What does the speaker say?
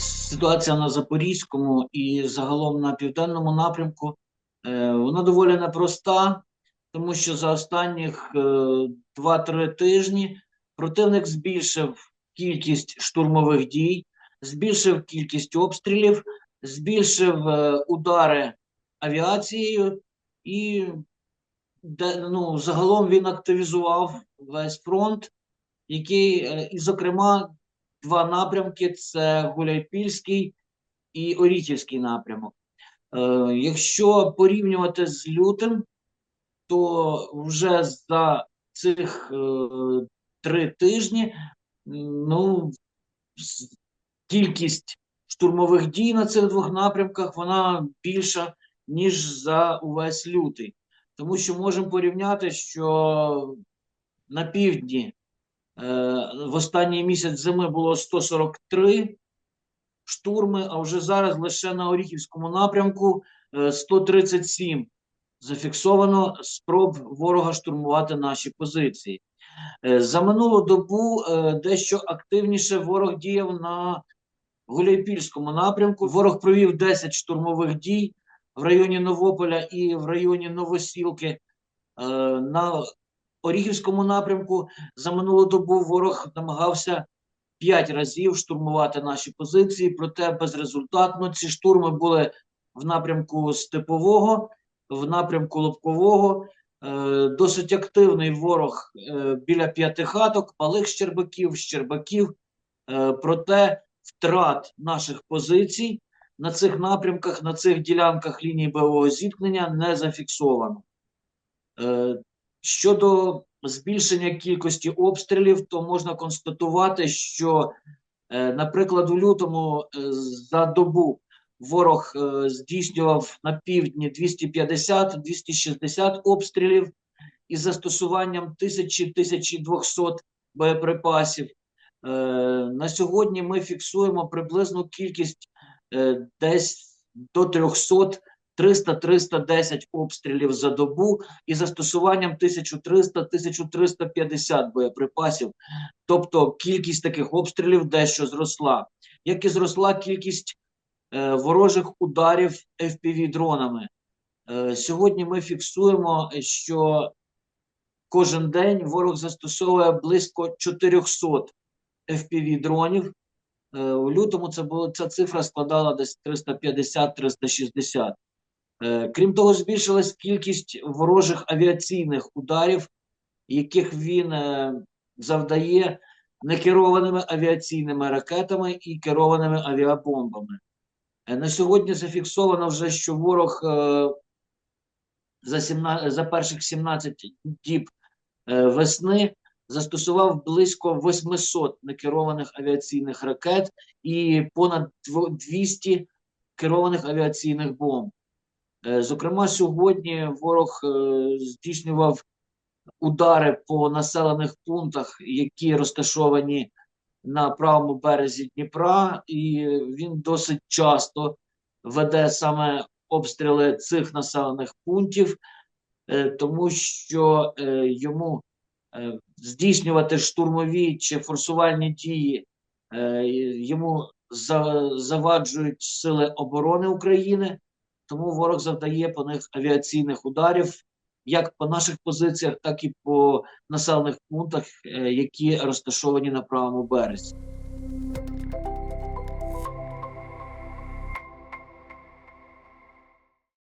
ситуація на Запорізькому і загалом на південному напрямку е, вона доволі непроста, тому що за останніх е, 2-3 тижні противник збільшив кількість штурмових дій, збільшив кількість обстрілів, збільшив е, удари авіацією і ну, загалом він активізував весь фронт, який, е, і, зокрема, два напрямки: це Гуляйпільський і Оріхівський напрямок. Е, якщо порівнювати з лютим, то вже за цих е, три тижні ну, кількість штурмових дій на цих двох напрямках вона більша, ніж за увесь лютий. Тому що можемо порівняти, що на півдні в останній місяць зими було 143 штурми, а вже зараз лише на Оріхівському напрямку е, 137 зафіксовано спроб ворога штурмувати наші позиції. Е, За минулу добу е, дещо активніше ворог діяв на Гуляйпільському напрямку. Ворог провів 10 штурмових дій в районі Новополя і в районі Новосілки. Е, На Оріхівському напрямку за минулу добу ворог намагався 5 разів штурмувати наші позиції, проте безрезультатно. Ці штурми були в напрямку Степового, в напрямку Лобкового. Е, Досить активний ворог е, біля п'ятихаток, малих Щербаків, Щербаків. Е, Проте втрат наших позицій на цих напрямках, на цих ділянках лінії бойового зіткнення не зафіксовано. Щодо збільшення кількості обстрілів, то можна констатувати, що, е, наприклад, у лютому е, за добу ворог е, здійснював на півдні 250-260 обстрілів із застосуванням 1000-1200 боєприпасів. На сьогодні ми фіксуємо приблизну кількість десь до 300 300-310 обстрілів за добу із застосуванням 1300-1350 боєприпасів. Тобто кількість таких обстрілів дещо зросла. Як і зросла кількість е, ворожих ударів FPV-дронами. Е, сьогодні ми фіксуємо, що кожен день ворог застосовує близько 400 FPV-дронів. Е, у лютому це було, ця цифра складала десь 350-360. Е, Крім того, збільшилась кількість ворожих авіаційних ударів, яких він е, завдає некерованими авіаційними ракетами і керованими авіабомбами. Е, На сьогодні зафіксовано вже, що ворог за, 17, за перших 17 діб весни застосував близько 800 некерованих авіаційних ракет і понад дво- 200 керованих авіаційних бомб. Е, Зокрема, сьогодні ворог е, здійснював удари по населених пунктах, які розташовані на правому березі Дніпра, і він досить часто веде саме обстріли цих населених пунктів, е, тому що йому здійснювати штурмові чи форсувальні дії йому заваджують сили оборони України тому ворог завдає по них авіаційних ударів як по наших позиціях, так і по населених пунктах, е, які розташовані на правому березі.